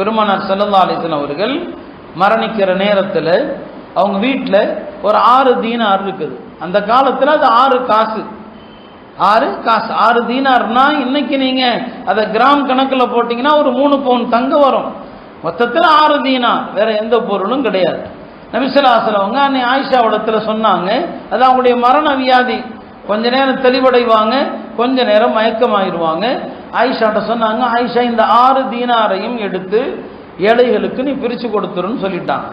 பெருமானார் செல்லல்லா அலிசன் அவர்கள் மரணிக்கிற நேரத்தில் அவங்க வீட்டில் ஒரு ஆறு தீனார் இருக்குது. அந்த காலத்தில் அது ஆறு காசு. ஆறு காசு. ஆறு தீனார்னா இன்னைக்கு நீங்க அதை கிராம் கணக்கில் போட்டீங்கன்னா ஒரு மூணு பவுன் தங்க வரும். மொத்தத்தில் ஆறு தீனார் வேற எந்த பொருளும் கிடையாது. நபிசலாசல் அவங்க அன்னை ஆயிஷா இடத்துல சொன்னாங்க. அது அவங்களுடைய மரண வியாதி. கொஞ்ச நேரம் தெளிவடைவாங்க. கொஞ்ச நேரம் மயக்கமாயிடுவாங்க ஆயிஷாட்ட சொன்னாங்க ஆயிஷா இந்த ஆறு தீனாரையும் எடுத்து ஏழைகளுக்கு நீ பிரித்து கொடுத்துருன்னு சொல்லிட்டான்.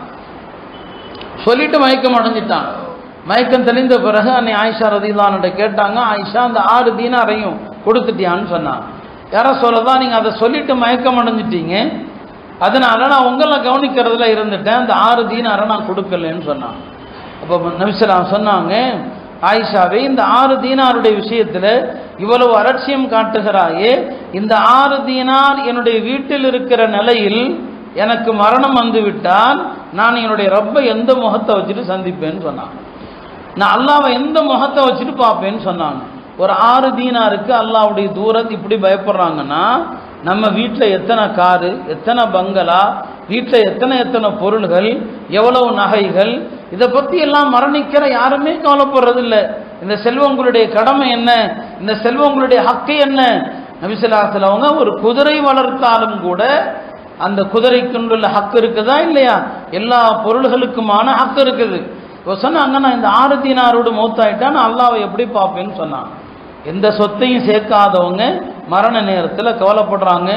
சொல்லிட்டு மயக்கம் அடைஞ்சிட்டான். மயக்கம் தெளிந்த பிறகு அன்னை ஆயிஷா ரதிலான்ட்ட கேட்டாங்க ஆயிஷா அந்த ஆறு தீனாரையும் கொடுத்துட்டியான்னு சொன்னான் யாரோ சொல்லதான் நீங்கள் அதை சொல்லிட்டு மயக்கம் அடைஞ்சிட்டீங்க. அதனால நான் உங்களை கவனிக்கிறதுல இருந்துட்டேன். அந்த ஆறு தீனாரை நான் கொடுக்கலன்னு சொன்னான். அப்போ நபிசலாம் சொன்னாங்க ஆயிஷாவே இந்த ஆறு தீனாருடைய விஷயத்தில் இவ்வளவு அலட்சியம் காட்டுகிறாயே இந்த ஆறு தீனார் என்னுடைய வீட்டில் இருக்கிற நிலையில் எனக்கு மரணம் வந்துவிட்டால் நான் என்னுடைய ரப்பை எந்த முகத்தை வச்சுட்டு சந்திப்பேன்னு சொன்னான். நான் அல்லாவை எந்த முகத்தை வச்சுட்டு பார்ப்பேன்னு சொன்னாங்க. ஒரு ஆறு தீனாருக்கு அல்லாவுடைய தூரத்து இப்படி பயப்படுறாங்கன்னா நம்ம வீட்டில் எத்தனை காரு எத்தனை பங்களா வீட்டில் எத்தனை எத்தனை பொருள்கள் எவ்வளவு நகைகள் இதை பற்றி எல்லாம் மரணிக்கிற யாருமே கவலைப்படுறதில்லை. இந்த செல்வங்களுடைய கடமை என்ன? இந்த செல்வங்களுடைய ஹக்கு என்ன? நபிசல்லாத்தில் அவங்க ஒரு குதிரை வளர்த்தாலும் கூட அந்த குதிரைக்குண்டுள்ள ஹக்கு இருக்குதா இல்லையா? எல்லா பொருள்களுக்குமான ஹக்கு இருக்குது. இப்போ சொன்னாங்க நான் இந்த ஆறு தீனாரோடு மௌத்தாயிட்டா நான் அல்லாவை எப்படி பார்ப்பேன்னு சொன்னான் எந்த சொத்தையும் சேர்க்காதவங்க மரண நேரத்தில் கவலைப்படுறாங்க.